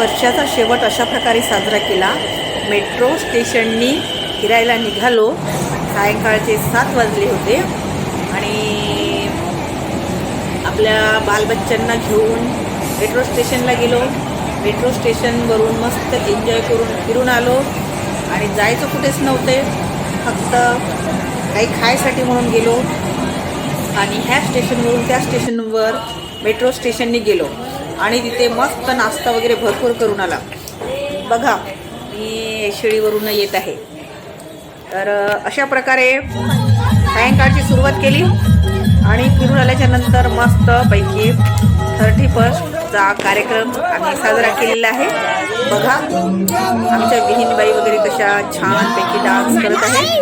वर्षाचा शेवट अशा प्रकारे साजरा केला. मेट्रो स्टेशननी फिरायला निघालो. सायंकाळचे सात वाजले होते. आणि आपल्या बालबच्चांना घेऊन मेट्रो स्टेशनला गेलो. मेट्रो स्टेशनवरून मस्त एन्जॉय करून फिरून आलो. आणि जायचं कुठेच नव्हते. फक्त काही खायसाठी म्हणून गेलो. आणि ह्या स्टेशनवरून त्या स्टेशनवर मेट्रो स्टेशननी गेलो. आणि तिथे मस्त नाश्ता वगैरे भरपूर करून आला. बघा मी शिळीवरून येत आहे. तर अशा प्रकारे सायंकाळची सुरुवात केली आणि फिरून आल्याच्यानंतर मस्तपैकी थर्टी फर्स्टचा कार्यक्रम आम्ही साजरा केलेला आहे. बघा आमच्या विहीनबाई वगैरे कशा छानपैकी डान्स करत आहे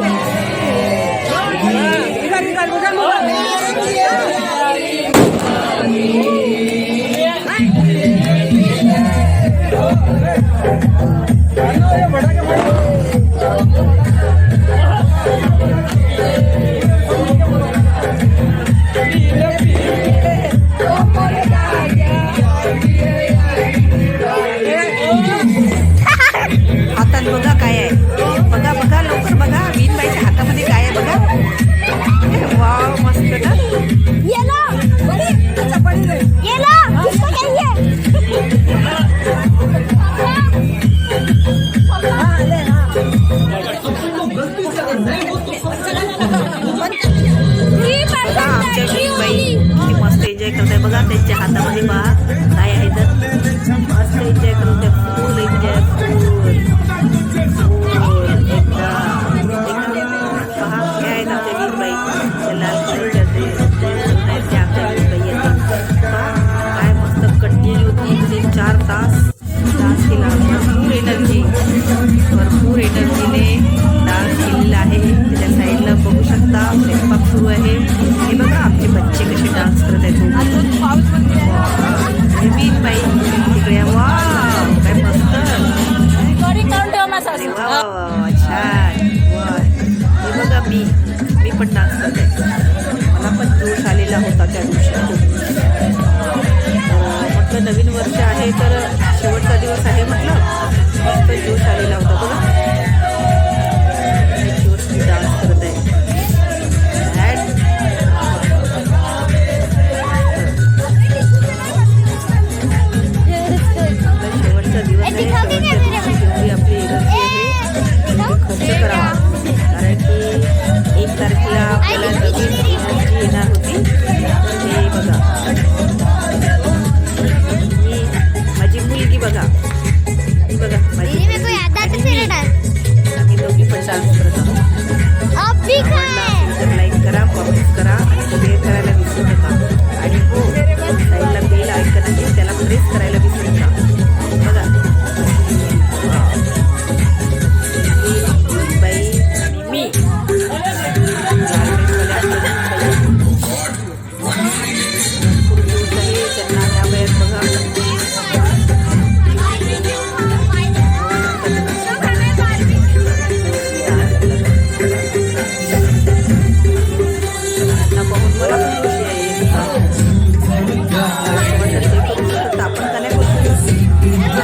मस्त एन्जॉय करत आहे बघा त्यांच्या हातामध्ये मी मी पण डान्स करते मला पण जोश आलेला होता त्या दिवशी. खूप म्हटलं नवीन वर्ष आहे तर शेवटचा दिवस आहे.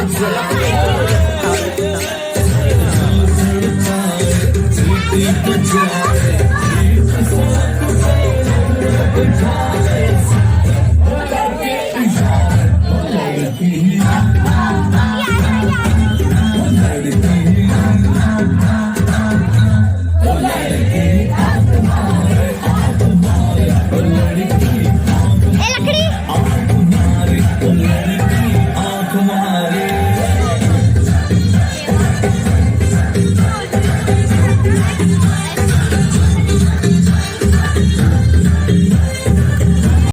शेवटचं